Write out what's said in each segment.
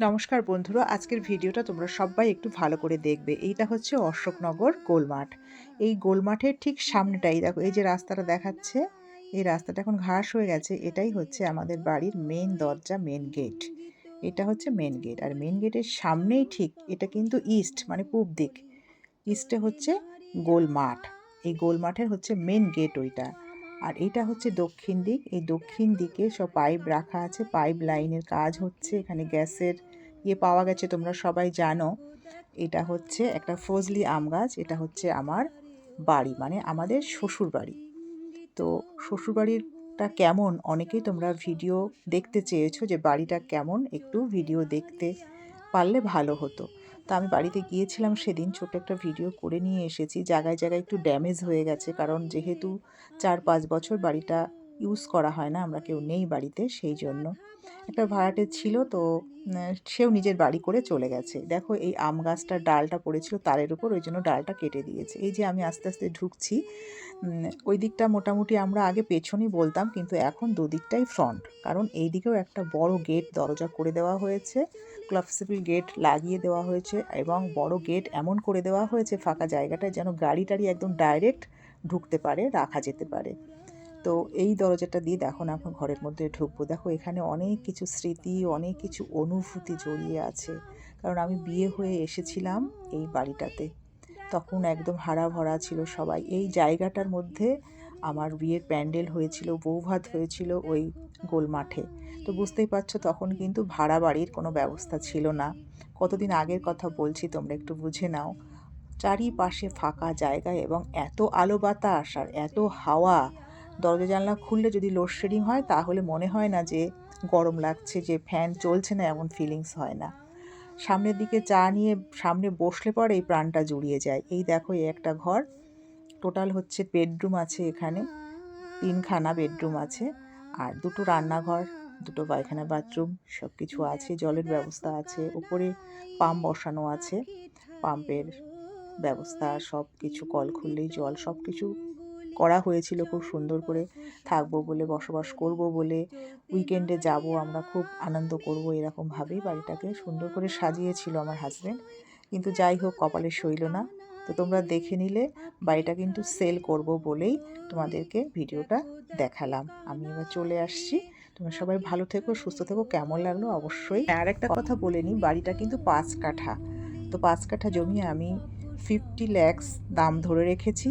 নমস্কার বন্ধুরা, আজকের ভিডিওটা তোমরা সবাই একটু ভালো করে দেখবে। এইটা হচ্ছে অশোকনগর গোলমাঠ। এই গোলমাঠের ঠিক সামনেটাই, দেখো, এই যে রাস্তাটা দেখাচ্ছে, এই রাস্তাটা এখন ঘাস হয়ে গেছে। এটাই হচ্ছে আমাদের বাড়ির মেন দরজা মেন গেট এটা হচ্ছে মেন গেট আর মেন গেটের সামনেই ঠিক, এটা কিন্তু ইস্ট মানে পূব দিক। ইস্টে হচ্ছে গোল মাঠ এই গোল মাঠের হচ্ছে মেন গেট ওইটা। আর এটা হচ্ছে দক্ষিণ দিক। এই দক্ষিণ দিকে সব পাইপ রাখা আছে। পাইপ লাইনের কাজ হচ্ছে। এখানে গ্যাসের ইয়ে পাওয়া গেছে, তোমরা সবাই জানো। এটা হচ্ছে একটা ফজলি আম গাছ। এটা হচ্ছে আমার বাড়ি মানে আমাদের শ্বশুর বাড়ি তো শ্বশুর বাড়িটা কেমন? অনেকেই তোমরা ভিডিও দেখতে চেয়েছো যে বাড়িটা কেমন? একটু ভিডিও দেখতে পারলে ভালো হতো। তো আমি বাড়িতে গিয়েছিলাম সেদিন ছোট একটা ভিডিও করে নিয়ে এসেছি। জায়গায় জায়গায় একটু ড্যামেজ হয়ে গেছে। কারণ যেহেতু চার, পাঁচ বছর বাড়িটা ইউজ করা হয় না, আমরা কেউ নেই বাড়িতে সেই জন্য। একটা ভাড়াটে ছিল তো সেও নিজের বাড়ি করে চলে গেছে। দেখো এই আম গাছটার ডালটা পড়েছিল তারের উপর, ওই জন্য ডালটা কেটে দিয়েছে। এই যে আমি আস্তে আস্তে ঢুকছি ওই দিকটা মোটামুটি আমরা আগে পেছনই বলতাম, কিন্তু এখন দুদিকটাই ফ্রন্ট কারণ এই দিকেও একটা বড় গেট দরজা করে দেওয়া হয়েছে ক্লাবসিপিল গেট লাগিয়ে দেওয়া হয়েছে এবং বড় গেট এমন করে দেওয়া হয়েছে, ফাঁকা জায়গাটায় যেন গাড়ি টাড়ি একদম ডাইরেক্ট ঢুকতে পারে, রাখা যেতে পারে। তো এই দরজাটা দিয়ে দেখো না, এখন ঘরের মধ্যে ঢুকবো। দেখো এখানে অনেক কিছু স্মৃতি, অনেক কিছু অনুভূতি জড়িয়ে আছে। কারণ আমি বিয়ে হয়ে এসেছিলাম এই বাড়িটাতে। তখন একদম হারা ভরা ছিল সবাই। এই জায়গাটার মধ্যে আমার বিয়ের প্যান্ডেল হয়েছিল, বৌভাত হয়েছিল ওই গোল মাঠে তো বুঝতেই পারছ, তখন কিন্তু ভাড়া বাড়ির কোনো ব্যবস্থা ছিল না। কতদিন আগের কথা বলছি, তোমরা একটু বুঝে নাও। চারিপাশে ফাঁকা জায়গায় এবং এত আলো বাতাস আর এত হাওয়া দরজা জানলা খুললে যদি লোডশেডিং হয়, তাহলে মনে হয় না যে গরম লাগছে, যে ফ্যান চলছে না, এমন ফিলিংস হয় না। সামনের দিকে চা নিয়ে সামনে বসলে পরে এই প্রাণটা জুড়িয়ে যায়। এই দেখো, এই একটা ঘর। টোটাল হচ্ছে বেডরুম আছে এখানে। তিনখানা বেডরুম আছে। আর দুটো রান্নাঘর, দুটো পায়খানা বাথরুম সব কিছু আছে। জলের ব্যবস্থা আছে। উপরে পাম্প বসানো আছে। পাম্পের ব্যবস্থা সব কিছু কল খুললেই জল সব কিছু করা হয়েছিল খুব সুন্দর করে। থাকব বলে, বসবাস করব বলে উইকেন্ডে যাব আমরা খুব আনন্দ করব এরকমভাবেই বাড়িটাকে সুন্দর করে সাজিয়েছিল আমার হাজব্যান্ড কিন্তু যাই হোক, কপালে সইল না। তো তোমরা দেখে নিলে, বাড়িটা কিন্তু সেল করব বলেই তোমাদেরকে ভিডিওটা দেখালাম। আমি এবার চলে আসছি। তোমরা সবাই ভালো থেকো, সুস্থ থেকো, কেমন লাগল অবশ্যই। আর একটা কথা বলে নিই, বাড়িটা কিন্তু পাঁচ কাঠা। তো পাঁচ কাঠা জমি আমি ফিফটি ল্যাক্স দাম ধরে রেখেছি।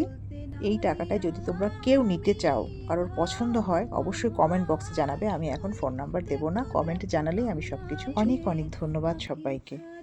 এই টাকাটা যদি তোমরা কেউ নিতে চাও, কারোর পছন্দ হয়, অবশ্যই কমেন্ট বক্সে জানাবে। আমি এখন ফোন নাম্বার দেবো না। কমেন্টে জানালেই আমি সব কিছু অনেক অনেক ধন্যবাদ সবাইকে।